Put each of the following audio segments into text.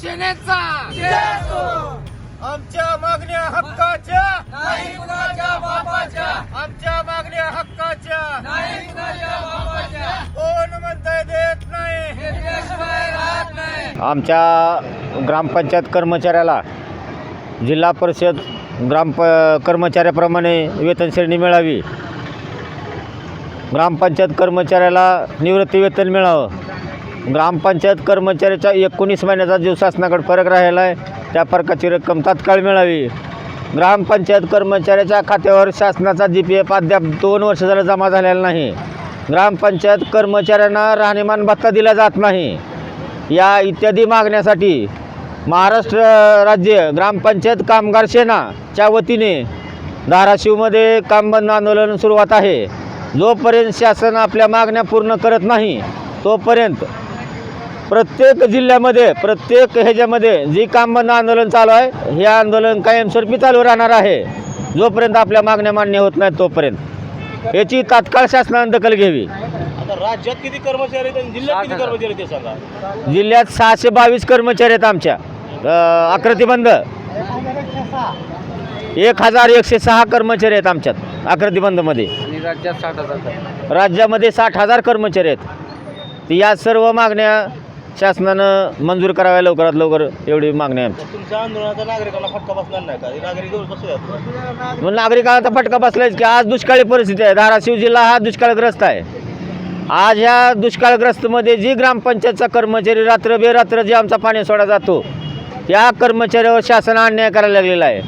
शिवसेनेचा आमच्या मागण्या हक्काच्या! नाही कुणाच्या बापाच्या! आमच्या मागण्या हक्काच्या! नाही कुणाच्या बापाच्या! कोण म्हणताय देत नाही! घेतल्याशिवाय राहत नाही! आमच्या ग्रामपंचायत कर्मचाऱ्याला जिल्हा परिषद ग्रामप कर्मचाऱ्याप्रमाणे वेतन श्रेणी मिळावी. ग्रामपंचायत कर्मचाऱ्याला निवृत्ती वेतन मिळावं. ग्रामपंचायत कर्मचाऱ्याच्या एकोणीस महिन्याचा जो शासनाकडे फरक राहिला आहे त्या फरकाची रक्कम तात्काळ मिळावी. ग्रामपंचायत कर्मचाऱ्याच्या खात्यावर शासनाचा जी पी एफ अद्याप दोन वर्ष झालं जमा झालेला नाही. ग्रामपंचायत कर्मचाऱ्यांना राहणीमान भत्ता दिला जात नाही. या इत्यादी मागण्यासाठी महाराष्ट्र राज्य ग्रामपंचायत कामगार सेनाच्या वतीने धाराशिवमध्ये काम बंद आंदोलन सुरुवात आहे. जोपर्यंत शासन आपल्या मागण्या पूर्ण करत नाही तोपर्यंत प्रत्येक जिल्ह्यामध्ये प्रत्येक ह्याच्यामध्ये जी काम बंद आंदोलन चालू आहे हे आंदोलन कायमस्वरूपी चालू राहणार आहे. जोपर्यंत आपल्या मागण्या मान्य होत नाहीत तोपर्यंत. याची तात्काळ शासनाने दखल घ्यावी. आता राज्यात किती कर्मचारी आहेत आणि जिल्ह्यात किती कर्मचारी आहेत ते सांगा. जिल्ह्यात सहाशे बावीस कर्मचारी आहेत आमच्या. अ, आकृतीबंध एक हजार एकशे सहा कर्मचारी आहेत आमच्यात आकृतीबंधमध्ये आणि राज्यात साठ हजार. राज्यामध्ये साठ हजार कर्मचारी आहेत. तर या सर्व मागण्या शासनानं मंजूर कराव्या लवकरात लवकर एवढी मागणी आहे आमची. तुमच्या आंदोलनाचा नागरिकांना फटका बसणार नाही का? हे नागरिक जवळ बसूयात मग नागरिकांना तर फटका बसलायच की आज दुष्काळी परिस्थिती आहे. धाराशिव जिल्हा हा दुष्काळग्रस्त आहे. आज ह्या दुष्काळग्रस्तमध्ये जी ग्रामपंचायतचा कर्मचारी रात्र बेरात्र जे आमचा पाणी सोडा जातो या कर्मचाऱ्यावर शासन अन्याय करायला लागलेला आहे.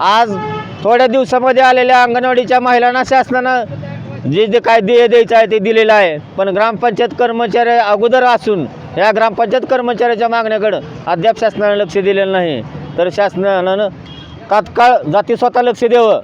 आज थोड्या दिवसामध्ये आलेल्या अंगणवाडीच्या महिलांना शासनानं जे जे काय देय द्यायचं आहे ते दिलेलं आहे. पण ग्रामपंचायत कर्मचारी अगोदर असून या ग्रामपंचायत कर्मचाऱ्याच्या मागण्याकडं अद्याप शासनानं लक्ष दिलेलं नाही. तर शासनानं तात्काळ जाती स्वतः लक्ष द्यावं.